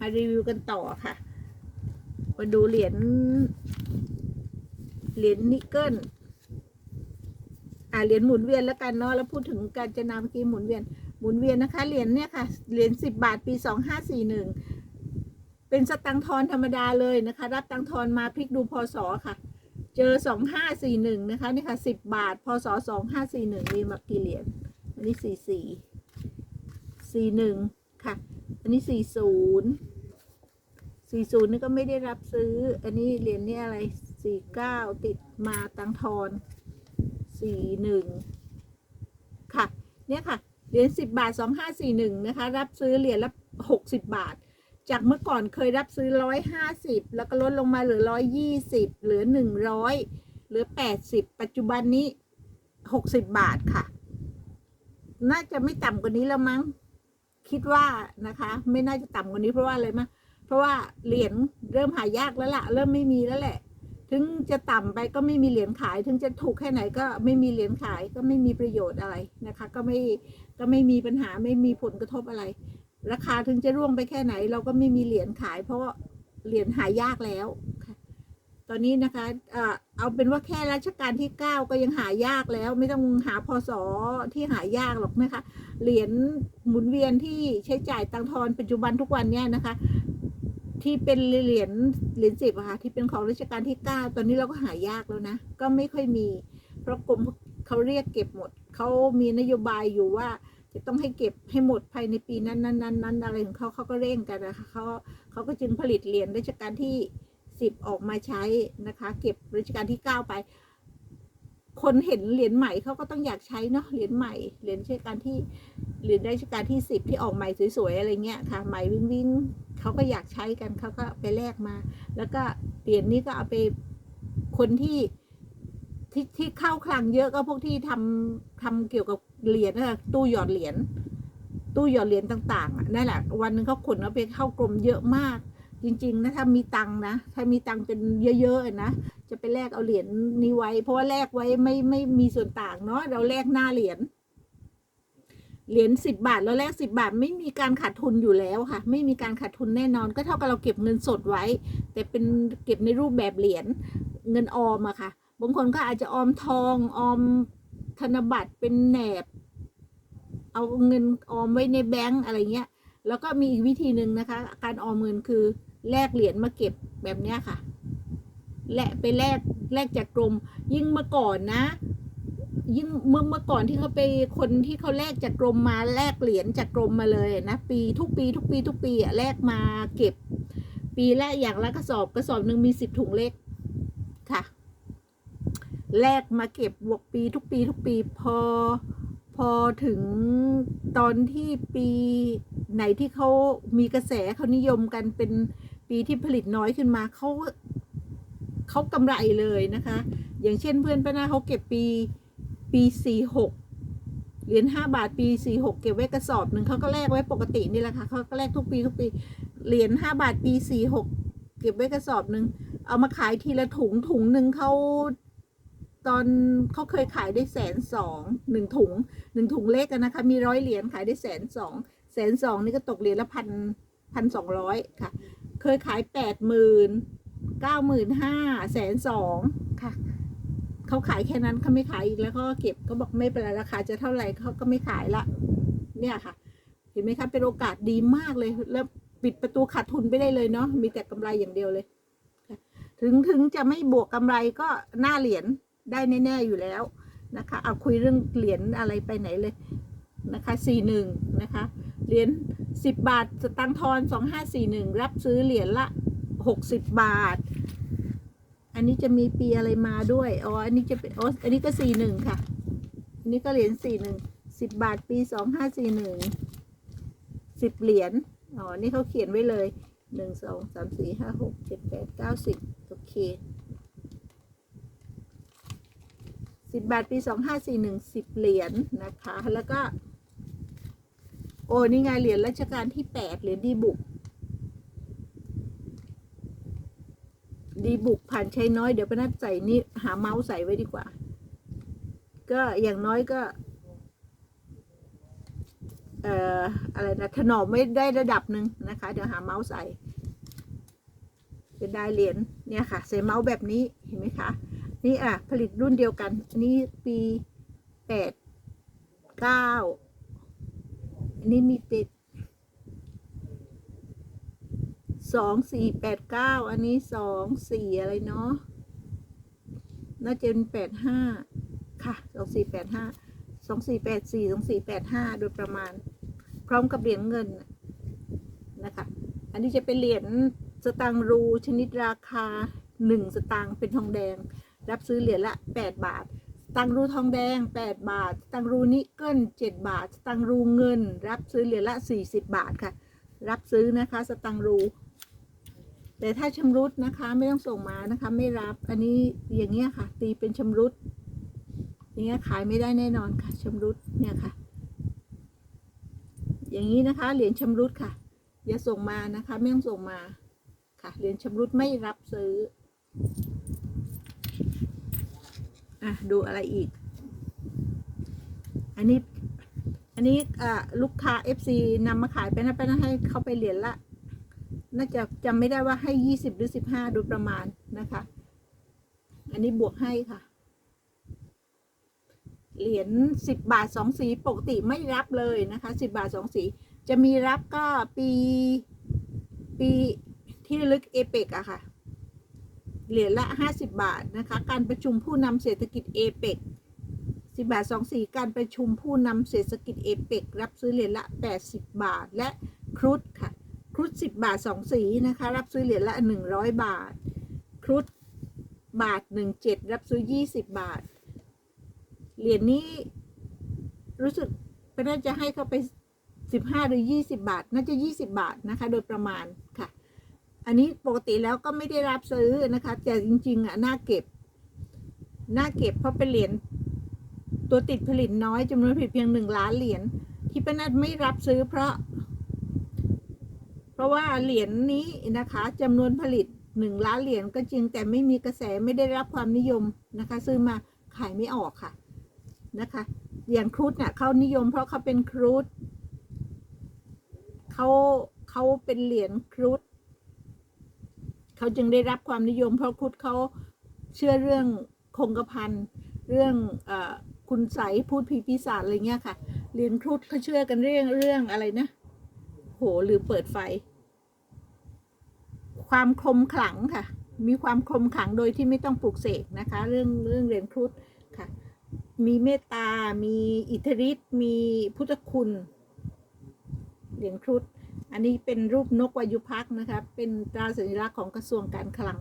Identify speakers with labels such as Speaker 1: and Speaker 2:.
Speaker 1: มารีวิวกันต่อค่ะ มาดูเหรียญ เหรียญนิกเกิล อ่าเหรียญหมุนเวียนแล้วกันเนาะ แล้วพูดถึงการจะนำเมื่อกี้หมุนเวียน หมุนเวียนนะคะ เหรียญเนี่ยค่ะ เหรียญสิบบาทปีสองห้าสี่หนึ่ง เป็นสตังค์ทอนธรรมดาเลยนะคะ รับตังค์ทอนมาพลิกดูพศค่ะ เจอสองห้าสี่หนึ่งนะคะนี่ค่ะสิบบาท พศสองห้าสี่หนึ่งมีมากี่เหรียญ อันนี้สี่สี่ สี่หนึ่งค่ะ อันนี้สี่ศูนย์สี่ศูนย์นี่ก็ไม่ได้รับซื้อ อันนี้เหรียญนี่อะไรสี่เก้าติดมาตังทอนสี่หนึ่งค่ะ เนี่ยค่ะ เหรียญสิบบาทสองห้าสี่หนึ่งนะคะ รับซื้อเหรียญละหกสิบบาท จากเมื่อก่อนเคยรับซื้อร้อยห้าสิบแล้วก็ลดลงมาเหลือร้อยยี่สิบเหลือหนึ่งร้อยเหลือแปดสิบปัจจุบันนี้หกสิบบาทค่ะ น่าจะไม่ต่ำกว่านี้แล้วมั้ง คิดว่านะคะ ไม่น่าจะต่ำกว่านี้เพราะว่าอะไรมะเพราะว่าเหรียญเริ่มหายากแล้วล่ะ เริ่มไม่มีแล้วแหละ ถึงจะต่ำไปก็ไม่มีเหรียญขาย ถึงจะถูกแค่ไหนก็ไม่มีเหรียญขายก็ไม่มีประโยชน์อะไรนะคะ ก็ไม่ก็ไม่มีปัญหาไม่มีผลกระทบอะไร ราคาถึงจะร่วงไปแค่ไหน เราก็ไม่มีเหรียญขาย เพราะเหรียญหายากแล้ว ตอนนี้นะคะเอาเป็นว่าแค่รัชกาลที่เก้าก็ยังหายากแล้ว ไม่ต้องหาพศที่หายากหรอกนะคะ เหรียญหมุนเวียนที่ใช้จ่ายตังทอนปัจจุบันทุกวันเนี่ยนะคะ ที่เป็นเหรียญเหรียญสิบค่ะที่เป็นของรัชกาลที่เก้าตอนนี้เราก็หายากแล้วนะ ก็ไม่ค่อยมี เพราะกรมเขาเรียกเก็บหมด เขามีนโยบายอยู่ว่าจะต้องให้เก็บให้หมดภายในปีนั้นนั้นนั้นนั้นอะไรของเขาเขาก็เร่งกันนะคะเขาเขาก็จึงผลิตเหรียญรัชกาลที่ สิบออกมาใช้นะคะ เก็บรัชกาลที่เก้าไป คนเห็นเหรียญใหม่เขาก็ต้องอยากใช้เนาะเหรียญใหม่เหรียญรัชกาลที่เหรียญรัชกาลที่สิบที่ออกใหม่สวยๆอะไรเงี้ยค่ะใหม่วิ่งวิ่งเขาก็อยากใช้กันเขาก็ไปแลกมา แล้วก็เหรียญนี้ก็เอาไปคนที่ที่ที่เข้าคลังเยอะก็พวกที่ทำทำเกี่ยวกับเหรียญนะตู้หยอดเหรียญตู้หยอดเหรียญต่างๆนั่นแหละวันนึงเขาขนเอาไปเข้ากรมเยอะมาก จริงๆนะถ้ามีตังนะ ถ้ามีตังเป็นเยอะๆนะจะไปแลกเอาเหรียญนี้ไว้ เพราะว่าแลกไว้ไม่ไม่มีส่วนต่างเนาะเราแลกหน้าเหรียญเหรียญสิบบาทแล้วแลกสิบาทไม่มีการขาดทุนอยู่แล้วค่ะ ไม่มีการขาดทุนแน่นอนก็เท่ากับเราเก็บเงินสดไว้ แต่เป็นเก็บในรูปแบบเหรียญเงินออมอะค่ะบางคนก็อาจจะออมทองออมธนบัตรเป็นแหนบ เอาเงินออมไว้ในแบงก์อะไรเงี้ย แล้วก็มีอีกวิธีหนึ่งนะคะ การออมเงินคือ แลกเหรียญมาเก็บแบบเนี้ยค่ะ และไปแลกแลกจากกรม ยิ่งเมื่อก่อนนะ ยิ่งเมื่อเมื่อก่อนที่เขาไปคนที่เขาแลกจากกรมมาแลกเหรียญจากกรมมาเลยนะปีทุกปีทุกปีทุกปีอะแลกมาเก็บ ปีละอย่างละกระสอบกระสอบหนึ่งมีสิบถุงเล็กค่ะแลกมาเก็บบวกปีทุกปีทุกปีพอพอถึงตอนที่ปีไหนที่เขามีกระแสเขานิยมกันเป็น ปีที่ผลิตน้อยขึ้นมาเขาเขากำไรเลยนะคะ อย่างเช่นเพื่อนป้านาเขาเก็บปีปีสี่หกเหรียญห้าบาทปีสี่หกเก็บไว้กระสอบหนึ่งเขาก็แลกไว้ปกตินี่แหละค่ะเขาก็แลกทุกปีทุกปีเหรียญห้าบาทปีสี่หกเก็บไว้กระสอบหนึ่งเอามาขายทีละถุงถุงหนึ่งเขาตอนเขาเคยขายได้แสนสองหนึ่งถุงหนึ่งถุงเล็กนะคะ มีร้อยเหรียญขายได้แสนสองแสนสองนี่ก็ตกเหรียญละพันพันสองร้อยค่ะ เคยขายแปดหมื่นเก้าหมื่นห้าแสนสองค่ะเขาขายแค่นั้นเขาไม่ขายอีกแล้วเขาก็เก็บเขาบอกไม่เป็นไรราคาจะเท่าไหร่เขาก็ไม่ขายละ เนี่ยค่ะ เห็นไหมคะเป็นโอกาสดีมากเลยแล้วปิดประตูขาดทุนไปได้เลยเนาะมีแต่กำไรอย่างเดียวเลยค่ะถึงถึงจะไม่บวกกำไรก็หน้าเหรียญได้แน่ ๆ อยู่แล้วนะคะ เอาคุยเรื่องเหรียญอะไรไปไหนเลย นะคะสี่หนึ่งนะคะเหรียญสิบบาทสตังทอนสองห้าสี่หนึ่งรับซื้อเหรียญละหกสิบบาท อันนี้จะมีปีอะไรมาด้วยอ๋ออันนี้จะเป็นอ๋ออันนี้ก็สี่หนึ่งค่ะอันนี้ก็เหรียญสี่หนึ่งสิบบาทปีสองห้าสี่หนึ่งสิบเหรียญอ๋อนี่เขาเขียนไว้เลยหนึ่งสองสามสี่ห้าหกเจ็ดแปดเก้าสิบโอเคสิบบาทปีสองห้าสี่หนึ่งสิบเหรียญนะคะ แล้วก็ โอ้นี่ไงเหรียญรัชกาลที่แปดเหรียญดีบุก ดีบุกผ่านใช้น้อยเดี๋ยวไปนัดใส่นี่หาเมาส์ใส่ไว้ดีกว่า ก็อย่างน้อยก็ เอ่ออะไรนะถนอมไม่ได้ระดับหนึ่งนะคะ เดี๋ยวหาเมาส์ใส่เป็นได้เหรียญเนี่ยค่ะใส่เมาส์แบบนี้เห็นไหมคะ นี่อะผลิตรุ่นเดียวกันนนี้ปีแปดเก้า นนี้มีติดสองสี่แปดเก้าอันนี้สองสี่อะไรเนาะน่าจะเป็นแปดห้าค่ะสองสี่แปดห้าสองสี่แปดสี่สองสี่แปดห้าโดยประมาณ พร้อมกับเหรียญเงินนะคะ อันนี้จะเป็นเหรียญสตางค์รูชนิดราคาหนึ่งสตางค์เป็นทองแดง รับซื้อเหรียญละแปดบาท ตังรูทองแดงแปดบาท ตังรูนิกเกิลเจ็ดบาท ตังรูเงิน รับซื้อเหรียญละสี่สิบาทค่ะ รับซื้อนะคะ สตังรู แต่ถ้าชำรุดนะคะไม่ต้องส่งมานะคะ ไม่รับอันนี้อย่างเงี้ยค่ะ ตีเป็นชำรุดอย่างเงี้ยขายไม่ได้แน่นอนค่ะชำรุดเนี่ยค่ะ อย่างนี้นะคะเหรียญชำรุดค่ะ อย่าส่งมานะคะ ไม่ต้องส่งมาค่ะเหรียญชำรุดไม่รับซื้อ อะดูอะไรอีก อันนี้ อันนี้อ่าลูกค้า FC นำมาขายไปนะไปนะให้เขาไปเหรียญละ น่าจะจำไม่ได้ว่าให้ยี่สิบหรือสิบห้าโดยประมาณนะคะ อันนี้บวกให้ค่ะ เหรียญสิบบาทสองสีปกติไม่รับเลยนะคะสิบาทสองสี จะมีรับก็ปี ปีที่ระลึกเอเปกอะค่ะ เหรียญละห้าสิบบาทนะคะ การประชุมผู้นำเศรษฐกิจเอเปกสิบาทสองสีการประชุมผู้นำเศรษฐกิจเอเปกรับซื้อเหรียญละแปดสิบบาท และครุฑค่ะ ครุฑสิบบาทสองสีนะคะ รับซื้อเหรียญละหนึ่งร้อยบาท ครุฑบาทหนึ่งเจ็ดรับซื้อยี่สิบบาท เหรียญนี้รู้สึกน่าจะให้เขาไปสิบห้าหรือยี่สิบาท น่าจะยี่สิบาทนะคะ โดยประมาณค่ะ อันนี้ปกติแล้วก็ไม่ได้รับซื้อนะคะ แต่จริง ๆ อะน่าเก็บ น่าเก็บเพราะเป็นเหรียญตัวติดผลิตน้อยจำนวนผลิตเพียงหนึ่งล้านเหรียญที่ป้านัดไม่รับซื้อเพราะ เพราะว่าเหรียญนี้นะคะจำนวนผลิตหนึ่งล้านเหรียญก็จริงแต่ไม่มีกระแสไม่ได้รับความนิยมนะคะ ซื้อมาขายไม่ออกค่ะนะคะอย่างครูดเนี่ยเขานิยมเพราะเขาเป็นครูดเขาเขาเป็นเหรียญครูด เขาจึงได้รับความนิยม เพราะครุดเขาเชื่อเรื่องคงกระพันเรื่องอคุณใสยพูดผีปีศาจอะไรเงี้ยค่ะเหรียญครุดเขาเชื่อกันเรื่องเรื่องอะไรนะ โหหรือเปิดไฟ ความคมขลังค่ะ มีความคมขลังโดยที่ไม่ต้องปลุกเสกนะคะ เรื่องเรื่องเหรียญครุฑค่ะ มีเมตตา มีอิทธิฤทธิ์มีพุทธคุณเหรียญครุฑ อันนี้เป็นรูปนกวายุพักนะคะ เป็นตราสัญลักษณ์ของกระทรวงการคลัง